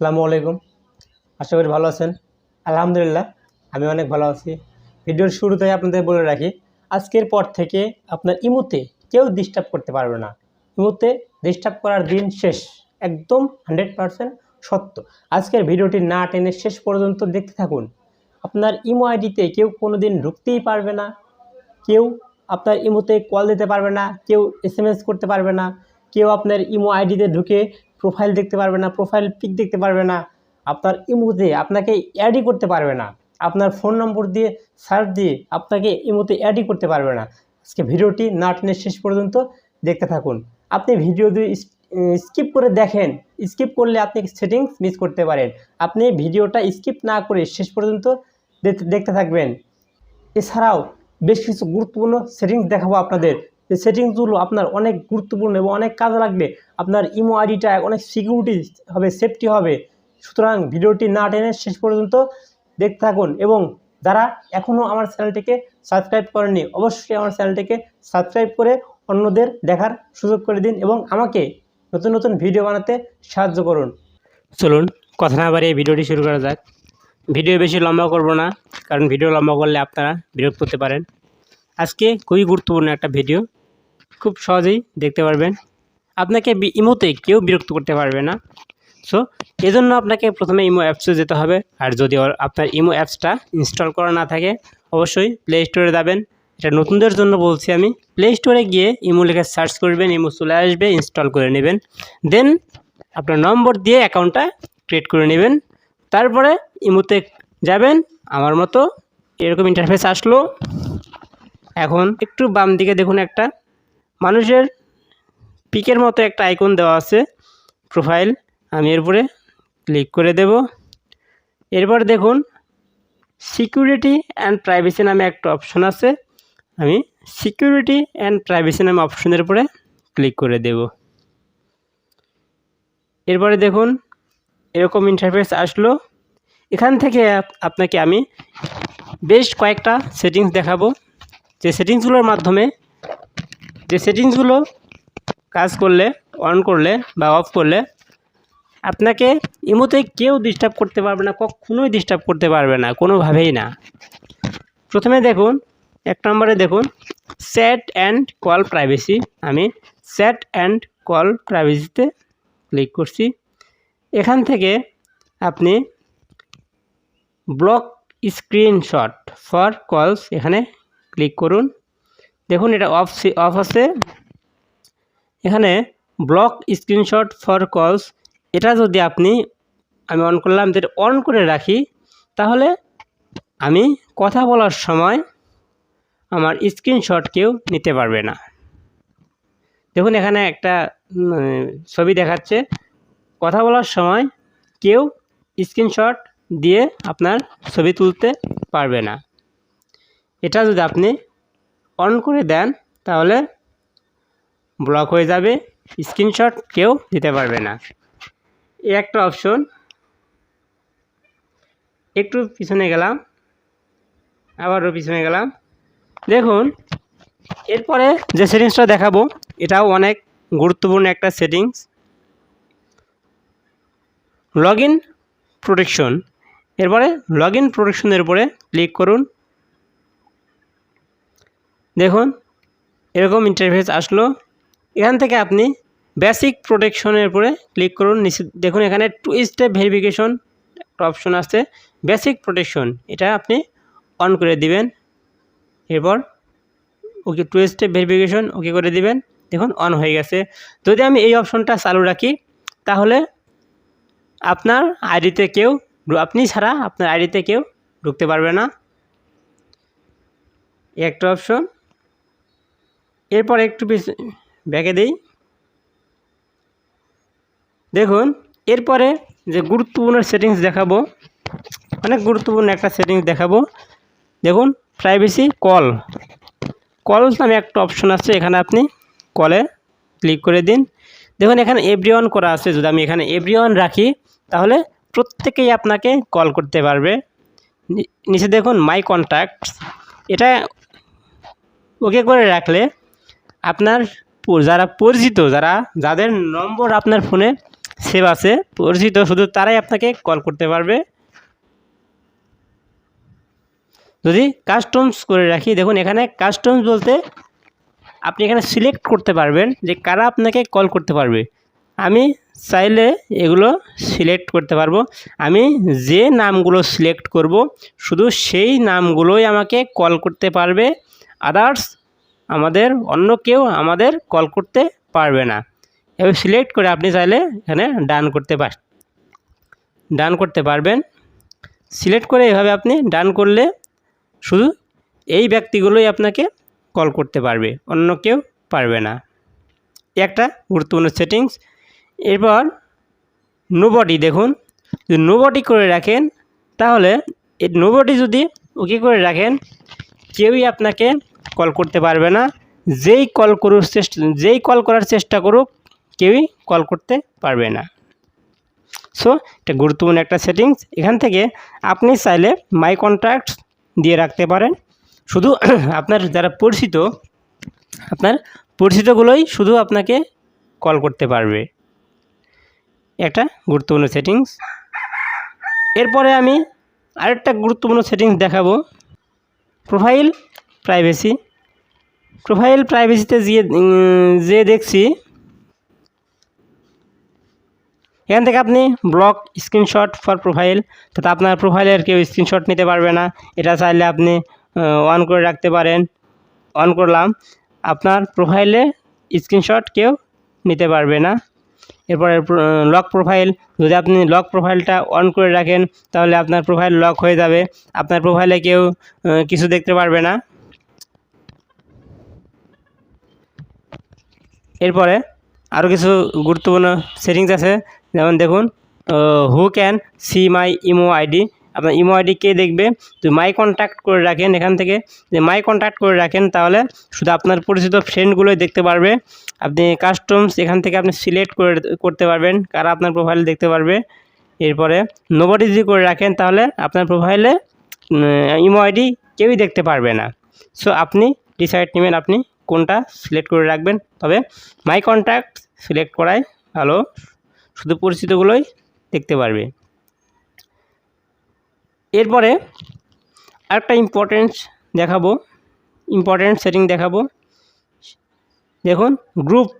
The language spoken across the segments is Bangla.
আসসালামু আলাইকুম। আশা করি ভালো আছেন। আলহামদুলিল্লাহ, আমি অনেক ভালো আছি। ভিডিওর শুরুতে আপনাদের বলে রাখি, আজকের পর থেকে আপনার ইমুতে কেউ ডিস্টার্ব করতে পারবে না। ইমুতে ডিস্টার্ব করার দিন শেষ, একদম হান্ড্রেড পারসেন্ট সত্য। আজকের ভিডিওটি না টেনে শেষ পর্যন্ত দেখতে থাকুন। আপনার ইমো আইডিতে কেউ কোনো দিন ঢুকতেই পারবে না। কেউ আপনার ইমোতে কল দিতে পারবে না। কেউ এস করতে পারবে না। কেউ আপনার ইমো আইডিতে ঢুকে প্রোফাইল দেখতে পারবে না প্রোফাইল পিক দেখতে পারবে না। আপনার ইমোতে আপনাকে অ্যাডই করতে পারবে না। আপনার ফোন নম্বর দিয়ে সার্চ দিয়ে আপনাকে ইমোতে অ্যাডই করতে পারবে না। আজকে ভিডিওটি না টেনে শেষ পর্যন্ত দেখতে থাকুন। আপনি ভিডিও দিয়ে স্কিপ করে দেখেন স্কিপ করলে আপনি সেটিংস মিস করতে পারেন। আপনি ভিডিওটা স্কিপ না করে শেষ পর্যন্ত দেখতে থাকবেন। এছাড়াও বেশ কিছু গুরুত্বপূর্ণ সেটিংস দেখাবো আপনাদের। যে সেটিংসগুলো আপনার অনেক গুরুত্বপূর্ণ এবং অনেক কাজে লাগবে, আপনার ইমো আইডিটা অনেক সিকিউরিটি হবে সেফটি হবে। সুতরাং ভিডিওটি না টেনে শেষ পর্যন্ত দেখতে থাকুন এবং যারা এখনও আমার চ্যানেলটিকে সাবস্ক্রাইব করেননি, অবশ্যই আমার চ্যানেলটিকে সাবস্ক্রাইব করে অন্যদের দেখার সুযোগ করে দিন এবং আমাকে নতুন নতুন ভিডিও বানাতে সাহায্য করুন। চলুন, কথা না বাড়িয়ে ভিডিওটি শুরু করা যাক। ভিডিও বেশি লম্বা করব না, কারণ ভিডিও লম্বা করলে আপনারা বিরক্ত হতে পারেন। আজকে খুবই গুরুত্বপূর্ণ একটা ভিডিও। খুব সহজেই দেখতে পারবেন। আপনাকে ইমোতে কেউ বিরক্ত করতে পারবে না। সো এজন্য আপনাকে প্রথমে ইমো অ্যাপসে যেতে হবে। আর যদি আপনার ইমো অ্যাপসটা ইনস্টল করা না থাকে, অবশ্যই প্লে স্টোরে যাবেন। এটা নতুনদের জন্য বলছি আমি। প্লে স্টোরে গিয়ে ইমো লিখে সার্চ করবেন, ইমো চলে আসবে ইনস্টল করে নেবেন। দেন আপনার নম্বর দিয়ে অ্যাকাউন্টটা ক্রিয়েট করে নেবেন। তারপরে ইমোতে যাবেন। আমার মতো এরকম ইন্টারফেস আসলো। এখন একটু বাম দিকে দেখুন একটা। মানুষের পিকের মতো একটা আইকন দেওয়া আছে প্রোফাইল আমি এর উপরে ক্লিক করে দেব। এরপর দেখুন সিকিউরিটি অ্যান্ড প্রাইভেসি নামে একটা অপশন আছে। আমি সিকিউরিটি অ্যান্ড প্রাইভেসি নামে অপশনের উপরে ক্লিক করে দেব। এরপরে দেখুন, এরকম ইন্টারফেস আসলো। এখান থেকে আপনাকে আমি বেশ কয়েকটা সেটিংস দেখাবো। যে সেটিংসগুলোর মাধ্যমে যে সেটিংসগুলো কাজ করলে অন করলে বা অফ করলে, আপনাকে ইমোতে কেউ ডিস্টার্ব করতে পারবে না, কখনোই ডিস্টার্ব করতে পারবে না, কোনোভাবেই না। প্রথমে দেখুন, এক নম্বরে দেখুন স্যাট অ্যান্ড কল প্রাইভেসি আমি স্যাট অ্যান্ড কল প্রাইভেসিতে ক্লিক করছি। এখান থেকে আপনি ব্লক স্ক্রিনশট ফর কলস এখানে ক্লিক করুন। দেখুন, এটা অফ অফ আছে। এখানে ব্লক স্ক্রিনশট ফর কলস এটা যদি আপনি, আমি অন করলাম যেটা অন করে রাখি, তাহলে আমি কথা বলার সময় আমার স্ক্রিনশট কেউ নিতে পারবে না। দেখুন, এখানে একটা ছবি দেখাচ্ছে। কথা বলার সময় কেউ স্ক্রিনশট দিয়ে আপনার ছবি তুলতে পারবে না। এটা যদি আপনি অন করে দেন, তাহলে ব্লক হয়ে যাবে। স্ক্রিনশট কেউ দিতে পারবে না। এই একটা অপশন। একটু পিছনে গেলাম। আবারও পিছনে গেলাম। দেখুন, এরপরে যে সেটিংসটা দেখাবো, এটাও অনেক গুরুত্বপূর্ণ একটা সেটিংস। লগ ইন প্রোটেকশন এরপরে লগ ইন প্রোটেকশনের উপরে ক্লিক করুন। দেখুন, এরকম ইন্টারফেস আসলো। এখান থেকে আপনি বেসিক প্রোটেকশনের উপরে ক্লিক করুন নিচে দেখুন এখানে টু স্টেপ ভেরিফিকেশন অপশন আছে বেসিক প্রোটেকশন এটা আপনি অন করে দিবেন। এরপর okay two step verification okay করে দিবেন। দেখুন অন হয়ে গেছে। যদি আমি এই অপশনটা চালু রাখি, তাহলে আপনার আইডিতে কেউ আপনি ছাড়া আপনার আইডিতে কেউ ঢুকতে পারবে না। একটা অপশন এরপর একটু ব্যাকে দিই। দেখুন, এরপরে যে গুরুত্বপূর্ণ সেটিংস দেখাবো, অনেক গুরুত্বপূর্ণ একটা সেটিংস দেখাবো। দেখুন প্রাইভেসি কল কল নামে একটা অপশন আছে, এখানে আপনি কলে ক্লিক করে দিন। দেখুন, এখানে এভরি করা আছে, যদি আমি এখানে এভরি রাখি, তাহলে প্রত্যেকেই আপনাকে কল করতে পারবে। নিচে দেখুন মাই কন্ট্যাক্টস এটা ওকে করে রাখলে আপনার যারা পরিচিত, যারা, যাদের নম্বর আপনার ফোনে সেভ আছে, পরিচিত, শুধু তারাই আপনাকে কল করতে পারবে। যদি কাস্টমস করে রাখি, দেখুন এখানে কাস্টমস বলতে আপনি এখানে সিলেক্ট করতে পারবেন যে কারা আপনাকে কল করতে পারবে। আমি চাইলে এগুলো সিলেক্ট করতে পারব। আমি যে নামগুলো সিলেক্ট করব, শুধু সেই নামগুলোই আমাকে কল করতে পারবে। আদার্স আমাদের অন্য কেউ আমাদের কল করতে পারবে না। এবার সিলেক্ট করে আপনি চাইলে এখানে ডান করতে পার ডান করতে পারবেন। সিলেক্ট করে এভাবে আপনি ডান করলে শুধু এই ব্যক্তিগুলোই আপনাকে কল করতে পারবে, অন্য কেউ পারবে না। একটা গুরুত্বপূর্ণ সেটিংস এরপর নোবডি দেখুন। যদি নোবডি করে রাখেন, তাহলে এই নোবডি যদি ওকে করে রাখেন, কেউই আপনাকে কল করতে পারবে না। যেই কল করুক চেষ্টা, যেই কল করার চেষ্টা করুক, কেউই কল করতে পারবে না। সো এটা গুরুত্বপূর্ণ একটা সেটিংস এখান থেকে আপনি চাইলে মাই কন্ট্যাক্টস দিয়ে রাখতে পারেন। শুধু আপনার যারা পরিচিত, আপনার পরিচিতগুলোই শুধু আপনাকে কল করতে পারবে। একটা গুরুত্বপূর্ণ সেটিংস এরপরে আমি আরেকটা গুরুত্বপূর্ণ সেটিংস দেখাবো। প্রোফাইল প্রাইভেসি প্রোফাইল প্রাইভেসিতে যে যে দেখছি, এখান থেকে আপনি ব্লক স্ক্রিনশট ফর প্রোফাইল তাতে আপনার প্রোফাইলের কেউ স্ক্রিনশট নিতে পারবে না। এটা চাইলে আপনি অন করে রাখতে পারেন। অন করলাম, আপনার প্রোফাইলে স্ক্রিনশট কেউ নিতে পারবে না। এরপরে লক প্রোফাইল যদি আপনি লক প্রোফাইলটা অন করে রাখেন, তাহলে আপনার প্রোফাইল লক হয়ে যাবে। আপনার প্রোফাইলে কেউ কিছু দেখতে পারবে না। এরপরে আরও কিছু গুরুত্বপূর্ণ সেটিংস আছে। যেমন দেখুন who can see my imo ID আপনার ইমো আইডি কে দেখবে? তো মাই কন্ট্যাক্ট করে রাখেন এখান থেকে। যে মাই কন্ট্যাক্ট করে রাখেন তাহলে শুধু আপনার পরিচিত ফ্রেন্ডগুলোই দেখতে পারবে। আপনি কাস্টমস এখান থেকে আপনি সিলেক্ট করে করতে পারবেন, কারা আপনার প্রোফাইল দেখতে পারবে। এরপরে নোবডি যদি করে রাখেন তাহলে আপনার প্রোফাইলে ইমো আইডি কেউই দেখতে পারবে না। সো আপনি ডিসাইড নেবেন, আপনি কোনটা সিলেক্ট করে রাখবেন। তবে মাই কন্ট্যাক্ট সিলেক্ট করাই ভালো। শুধু পরিচিতগুলোই দেখতে পারবে। এরপরে আরেকটা ইম্পর্টেন্স দেখাবো। ইম্পর্টেন্ট সেটিং দেখাবো। দেখুন গ্রুপ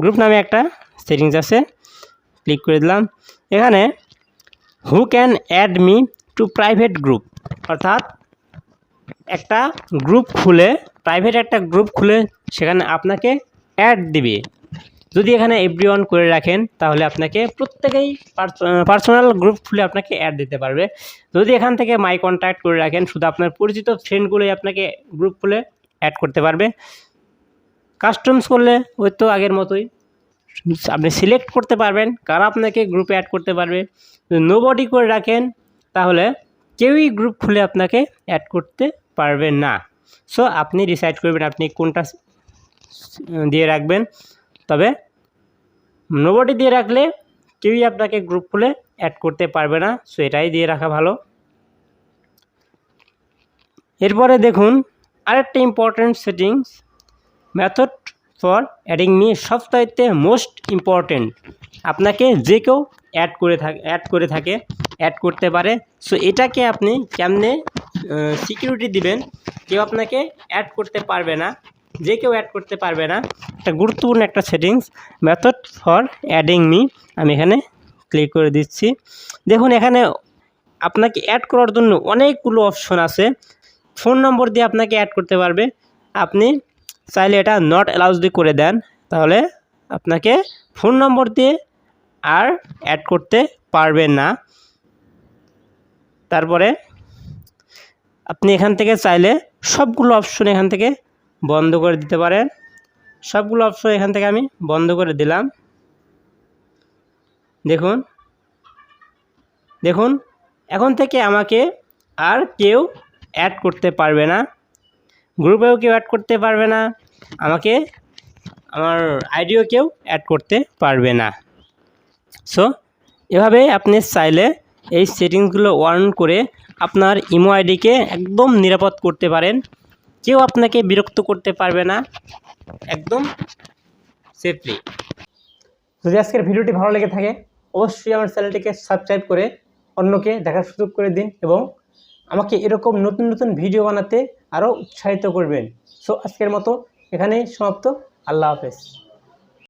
গ্রুপ নামে একটা সেটিংস আছে। ক্লিক করে দিলাম। এখানে who can add me to private group অর্থাৎ একটা গ্রুপ খুলে প্রাইভেট একটা গ্রুপ খুলে সেখানে আপনাকে অ্যাড দিবে। যদি এখানে এভরি করে রাখেন, তাহলে আপনাকে প্রত্যেকেই পার্সোনাল গ্রুপ খুলে আপনাকে অ্যাড দিতে পারবে। যদি এখান থেকে মাই কন্ট্যাক্ট করে রাখেন, শুধু আপনার পরিচিত ফ্রেন্ডগুলোই আপনাকে গ্রুপ খুলে অ্যাড করতে পারবে। কাস্টমস করলে ওই তো আগের মতোই। আপনি সিলেক্ট করতে পারবেন, কারা আপনাকে গ্রুপে অ্যাড করতে পারবে। যদি নোবডি করে রাখেন, তাহলে কেউই গ্রুপ খুলে আপনাকে অ্যাড করতে পারবে না। সো আপনি ডিসাইড করবেন আপনি কোনটা দিয়ে রাখবেন। তবে নোবডি দিয়ে রাখলে কেউই আপনাকে গ্রুপ খুলে অ্যাড করতে পারবে না। সো এটাই দিয়ে রাখা ভালো। এরপরে দেখুন আরেকটা important settings method for adding me সবচাইতে মোস্ট ইম্পর্ট্যান্ট আপনাকে যে কেউ অ্যাড করে থাকে অ্যাড করে থাকে অ্যাড করতে পারে। সো এটাকে আপনি কেমনে সিকিউরিটি দিবেন? কেউ আপনাকে অ্যাড করতে পারবে না, যে কেউ অ্যাড করতে পারবে না, একটা গুরুত্বপূর্ণ একটা settings method for adding me আমি এখানে ক্লিক করে দিচ্ছি। দেখুন, এখানে আপনাকে অ্যাড করার জন্য অনেকগুলো অপশন আছে। ফোন নম্বর দিয়ে আপনাকে অ্যাড করতে পারবে। আপনি চাইলে এটা নট অ্যালাউজ দিয়ে করে দেন। তাহলে আপনাকে ফোন নম্বর দিয়ে আর অ্যাড করতে পারবেন না। তারপরে আপনি এখান থেকে চাইলে সবগুলো অপশন এখান থেকে বন্ধ করে দিতে পারেন। সবগুলো অপশন এখান থেকে আমি বন্ধ করে দিলাম। দেখুন দেখুন, এখন থেকে আমাকে আর কেউ অ্যাড করতে পারবে না। গ্রুপেও কেউ অ্যাড করতে পারবে না। আমাকে, আমার আইডিও কেউ অ্যাড করতে পারবে না। সো এভাবে আপনি চাইলে এই সেটিংসগুলো অন করে আপনার ইমো আইডিকে একদম নিরাপদ করতে পারেন। কেউ আপনাকে বিরক্ত করতে পারবে না। একদম সেফলি যদি আজকের ভিডিওটি ভালো লেগে থাকে, অবশ্যই আমার চ্যানেলটিকে সাবস্ক্রাইব করে অন্যকে দেখার সুযোগ করে দিন এবং আমাকে এরকম নতুন নতুন ভিডিও বানাতে আরও উৎসাহিত করবেন। সো আজকের মতো এখানেই সমাপ্ত। আল্লাহ হাফেজ।